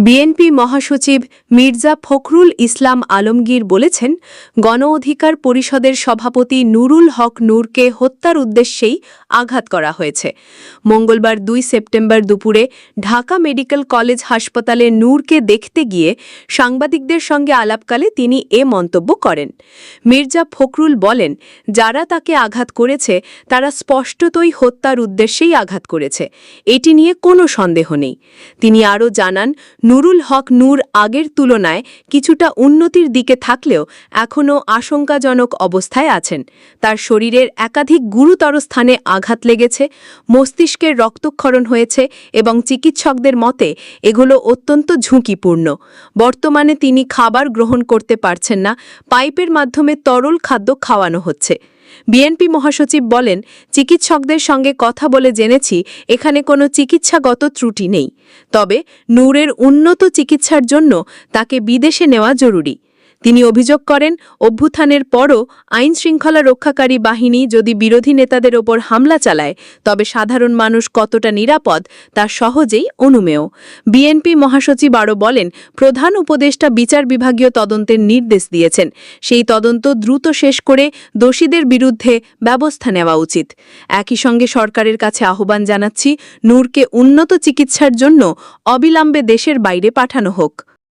BNP মহাসচিব মির্জা ফখরুল ইসলাম আলমগীর বলেছেন গণ অধিকার পরিষদের সভাপতি নুরুল হক নূরকে হত্যার উদ্দেশ্যেই আঘাত করা হয়েছে। মঙ্গলবার দুই সেপ্টেম্বর দুপুরে ঢাকা মেডিকেল কলেজ হাসপাতালে নূরকে দেখতে গিয়ে সাংবাদিকদের সঙ্গে আলাপকালে তিনি এ মন্তব্য করেন। মির্জা ফখরুল বলেন, যারা তাকে আঘাত করেছে, তারা স্পষ্টতই হত্যার উদ্দেশ্যেই আঘাত করেছে। এটি নিয়ে কোনো সন্দেহ নেই। তিনি আরও জানান নুরুল হক নূর আগের তুলনায় কিছুটা উন্নতির দিকে থাকলেও এখনও আশঙ্কাজনক অবস্থায় আছেন। তার শরীরের একাধিক গুরুতর স্থানে আঘাত লেগেছে, মস্তিষ্কের রক্তক্ষরণ হয়েছে এবং চিকিৎসকদের মতে এগুলো অত্যন্ত ঝুঁকিপূর্ণ। বর্তমানে তিনি খাবার গ্রহণ করতে পারছেন না, পাইপের মাধ্যমে তরল খাদ্য খাওয়ানো হচ্ছে। বিএনপি মহাসচিব বলেন, চিকিৎসকদের সঙ্গে কথা বলে জেনেছি, এখানে কোনো চিকিৎসাগত ত্রুটি নেই। তবে নূরের উন্নত চিকিৎসার জন্য তাকে বিদেশে নেওয়া জরুরি। তিনি অভিযোগ করেন, অভ্যুত্থানের পরও আইন শৃঙ্খলা রক্ষাকারী বাহিনী যদি বিরোধী নেতাদের ওপর হামলা চালায়, তবে সাধারণ মানুষ কতটা নিরাপদ তা সহজেই অনুমেয়। বিএনপি মহাসচিব আরও বলেন, প্রধান উপদেষ্টা বিচার বিভাগীয় তদন্তের নির্দেশ দিয়েছেন। সেই তদন্ত দ্রুত শেষ করে দোষীদের বিরুদ্ধে ব্যবস্থা নেওয়া উচিত। একই সঙ্গে সরকারের কাছে আহ্বান জানাচ্ছি, নূরকে উন্নত চিকিৎসার জন্য অবিলম্বে দেশের বাইরে পাঠানো হোক।